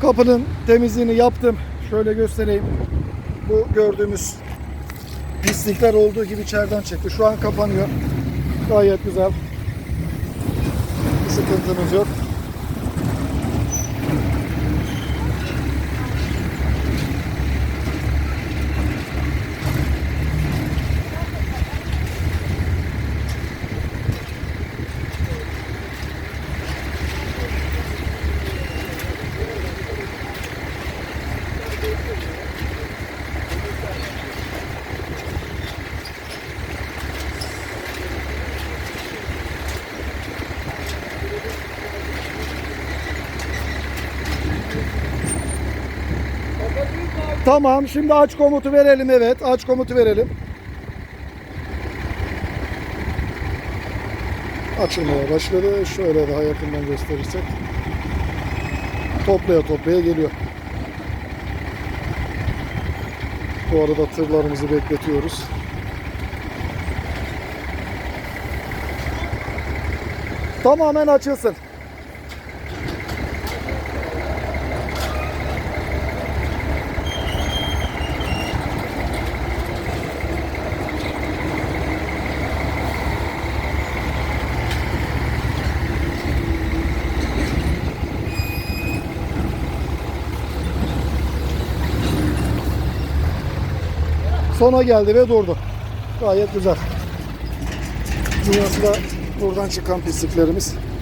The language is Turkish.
Kapının temizliğini yaptım. Şöyle göstereyim. Bu gördüğümüz pislikler olduğu gibi içeriden çıktı. Şu an kapanıyor. Gayet güzel. Bir sıkıntımız yok. Tamam şimdi aç komutu verelim evet aç komutu verelim. Açılmaya başladı. Şöyle daha yakından gösterirsek. Toplaya toplaya geliyor. Bu arada tırlarımızı bekletiyoruz. Tamamen açılsın. Sona geldi ve durdu. Gayet güzel. Burası da buradan çıkan pisliklerimiz.